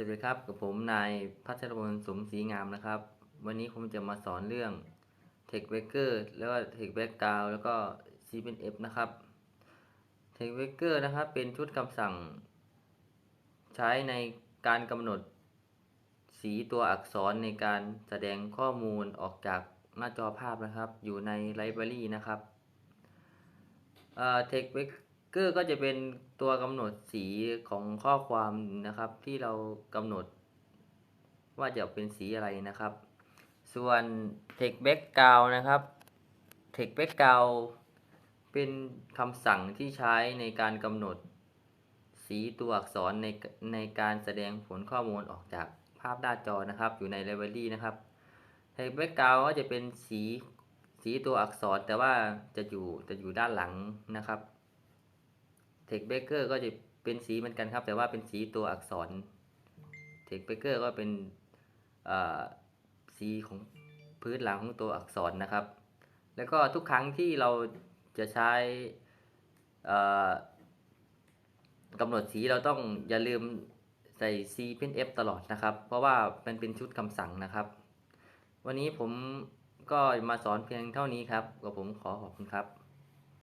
สวัสดีครับกับผมนายพัชรพลสมศรีงามนะครับ วันนี้ผมจะมาสอนเรื่อง Tech w a k e r แล้วก็ Tech Background แล้วก็ CPNF นะครับ Tech w a k e r นะครับเป็นชุดคำสั่ง ใช้ในการกำหนดสีตัวอักษรในการแสดงข้อมูลออกจากหน้าจอภาพนะครับ อยู่ในไลบรารีนะครับเอ่อ Text Vector ก็จะเป็นตัวกำหนดสีของข้อความนะครับ ที่เรากำหนด ว่าจะเป็นสีอะไรนะครับ ส่วน Text Background นะครับ Text Background เป็นคำสั่งที่ใช้ในการกำหนดสีตัวอักษรในในการแสดงผลข้อมูลออกจากภาพหน้าจอนะครับ อยู่ในไลบรารีนะครับ Text Background ก็จะเป็นสีสีตัวอักษรแต่ว่าจะอยู่จะอยู่ด้านหลังนะครับ Text Backer ก็จะเป็นสีเหมือนกันครับ แต่ว่าเป็นสีตัวอักษร Text Backer ก็เป็นอ่อสีของพื้นหลังของตัวอักษรนะครับ แล้วก็ทุกครั้งที่เราจะใช้อ่อกำหนดสีเราต้องอย่าลืมใส่ C เป็น F ตลอดนะครับ เพราะว่ามันเป็นชุดคำสั่งนะครับ วันนี้ผมก็มาสอนเพียงเท่านี้ครับก็ผมขอขอบคุณครับ